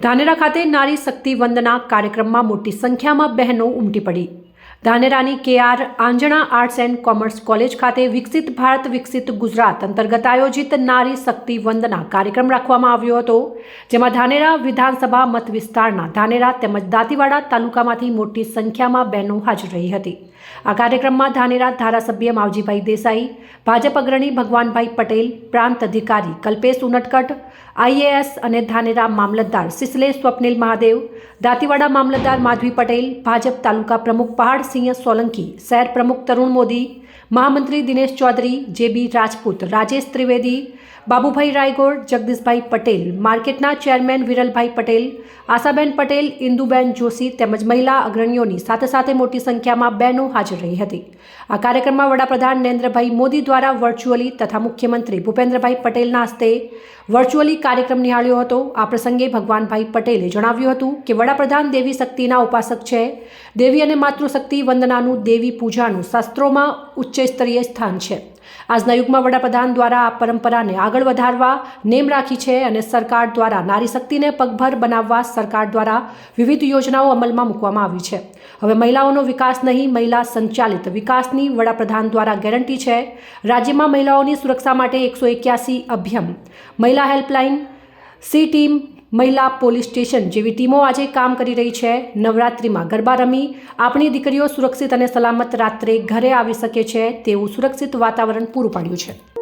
ધાનેરા ખાતે નારી શક્તિ વંદના કાર્યક્રમમાં મોટી સંખ્યામાં બહેનો ઉમટી પડી. ધાનેરાની K R Anjana arts and commerce college ખાતે વિકસિત ભારત, વિકસિત ગુજરાત અંતર્ગત આયોજિત નારી શક્તિ વંદના કાર્યક્રમ રાખવામાં આવ્યો હતો, જેમાં ધાનેરા વિધાનસભા મત વિસ્તારના ધાનેરા તેમજ દાંતીવાડા તાલુકામાંથી મોટી સંખ્યામાં બહેનો હાજર રહી હતી. આ કાર્યક્રમમાં ધાનેરા ધારાસભ્ય માવજીભાઈ દેસાઈ, ભાજપ અગ્રણી ભગવાનભાઈ પટેલ, પ્રાંત અધિકારી કલ્પેશ ઉનટકટ, આઈએએસ અને ધાનેરા મામલતદાર સિસલે સ્વપ્નિલ મહાદેવ, દાંતીવાડા મામલતદાર માધવી પટેલ, ભાજપ તાલુકા પ્રમુખ પહાડસિંહ સોલંકી. શહેર પ્રમુખ તરુણ મોદી મહામંત્રી દિનેશ ચૌધરી, જેબી રાજપૂત, રાજેશ ત્રિવેદી, બાબુભાઈ રાયગોડ જગદીશભાઈ પટેલ, માર્કેટના ચેરમેન વિરલભાઈ પટેલ, આશાબેન પટેલ, ઇન્દુબેન જોશી તેમજ મહિલા અગ્રણીઓની સાથે સાથે મોટી સંખ્યામાં બહેનો હાજર રહી હતી. આ કાર્યક્રમમાં વડાપ્રધાન નરેન્દ્રભાઈ મોદી દ્વારા વર્ચ્યુઅલી તથા મુખ્યમંત્રી ભૂપેન્દ્રભાઈ પટેલના હસ્તે વર્ચ્યુઅલી કાર્યક્રમ નિહાળ્યો હતો. આ પ્રસંગે ભગવાનભાઈ પટેલે જણાવ્યું હતું કે વડાપ્રધાન દેવી શક્તિના ઉપાસક છે. દેવી અને માતૃશક્તિ વંદનાનું દેવી પૂજાનું શાસ્ત્રોમાં ઉચ્ચ સ્તરીય સ્થાન છે. આજના યુગમાં વડાપ્રધાન દ્વારા આ પરંપરાને આગળ વધારવા નેમ રાખી છે અને સરકાર દ્વારા નારી શક્તિને પગભર બનાવવા સરકાર દ્વારા વિવિધ યોજનાઓ અમલમાં મૂકવામાં આવી છે. હવે મહિલાઓનો વિકાસ નહીં, મહિલા સંચાલિત વિકાસની વડાપ્રધાન દ્વારા ગેરંટી છે. રાજ્યમાં મહિલાઓની સુરક્ષા માટે એકસો એક્યાસી અભિયમ મહિલા હેલ્પલાઇન, સી ટીમ મહિલા પોલીસ સ્ટેશન જેવી ટીમો આજે કામ કરી રહી છે. નવરાત્રિમાં ગરબા રમી આપણી દીકરીઓ સુરક્ષિત અને સલામત રાત્રે ઘરે આવી શકે છે તેવું સુરક્ષિત વાતાવરણ પૂરું પાડ્યું છે.